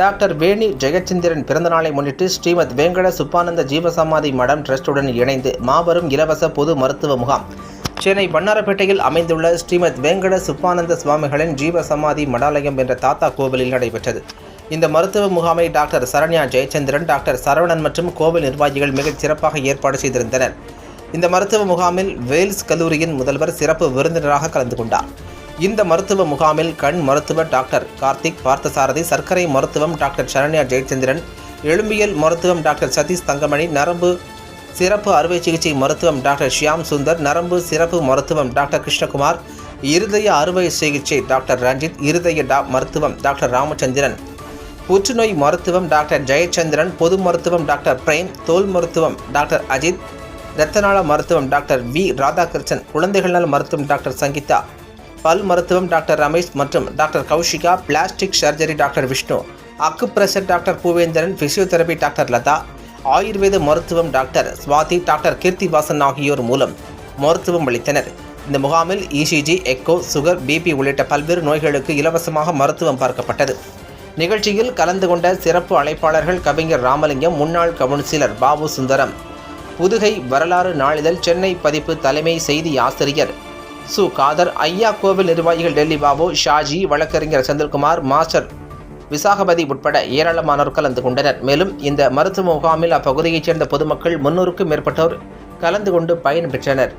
Doctor வேணி ஜெயச்சந்திரன் பிறந்தநாளை முன்னிட்டு ஸ்ரீமத் வேங்கட சுப்பானந்த ஜீவசமாதி மடம் டிரஸ்டுடன் இணைந்து மாபெரும் இலவச பொது மருத்துவ முகாம். சென்னை வண்ணாரப்பேட்டையில் அமைந்துள்ள ஸ்ரீமத் வேங்கட சுப்பானந்த சுவாமிகளின் ஜீவசமாதி மடாலயம் என்ற தாத்தா கோவிலில் நடைபெற்றது. இந்த மருத்துவ முகாமை டாக்டர் சரண்யா ஜெயச்சந்திரன் டாக்டர் சரவணன் மற்றும் கோவில் நிர்வாகிகள் மிகச் சிறப்பாக ஏற்பாடு செய்திருந்தனர். இந்த மருத்துவ முகாமில் வேல்ஸ் கல்லூரியின் முதல்வர் சிறப்பு விருந்தினராக கலந்து கொண்டார். இந்த மருத்துவ முகாமில் கண் மருத்துவ டாக்டர் கார்த்திக் பார்த்தசாரதி சர்க்கரை மருத்துவம் டாக்டர் சரண்யா ஜெயச்சந்திரன் எலும்பியல் மருத்துவம் டாக்டர் சதீஷ் தங்கமணி நரம்பு சிறப்பு அறுவை சிகிச்சை மருத்துவம் டாக்டர் ஷியாம் சுந்தர் நரம்பு சிறப்பு மருத்துவம் டாக்டர் கிருஷ்ணகுமார் இருதய அறுவை சிகிச்சை டாக்டர் ரஞ்சித் இருதய டா மருத்துவம் டாக்டர் ராமச்சந்திரன் புற்றுநோய் மருத்துவம் டாக்டர் ஜெயச்சந்திரன் பொது மருத்துவம் டாக்டர் பிரேம் தோல் மருத்துவம் டாக்டர் அஜித் இரத்தநாள மருத்துவம் டாக்டர் வி ராதாகிருஷ்ணன் குழந்தைகள் நல மருத்துவம் டாக்டர் சங்கீதா பல் மருத்துவம் டாக்டர் ரமேஷ் மற்றும் doctor Kaushika plastic surgery doctor Vishnu acupressure doctor Poovendran physiotherapy doctor Latha ஆயுர்வேத மருத்துவம் டாக்டர் சுவாதி டாக்டர் கீர்த்திவாசன் ஆகியோர் மூலம் மருத்துவம் அளித்தனர். இந்த முகாமில் இசிஜி எக்கோ சுகர் பிபி உள்ளிட்ட பல்வேறு நோய்களுக்கு இலவசமாக மருத்துவம் பார்க்கப்பட்டது. நிகழ்ச்சியில் கலந்து கொண்ட சிறப்பு அழைப்பாளர்கள் கவிஞர் ராமலிங்கம் முன்னாள் கவுன்சிலர் பாபு சுந்தரம். புதுகை வரலாறு நாளிதழ் சென்னை பதிப்பு தலைமை செய்தி ஆசிரியர் சு காதர் ஐயா கோவில் நிர்வாகிகள் டெல்லி பாபு ஷாஜி வழக்கறிஞர் செந்தில்குமார் மாஸ்டர் விசாகபதி உட்பட ஏராளமானோர் கலந்து கொண்டனர். மேலும் இந்த மருத்துவ முகாமில் அப்பகுதியைச் சேர்ந்த பொதுமக்கள் முன்னூறுக்கும் மேற்பட்டோர் கலந்து கொண்டு பயன்பெற்றனர்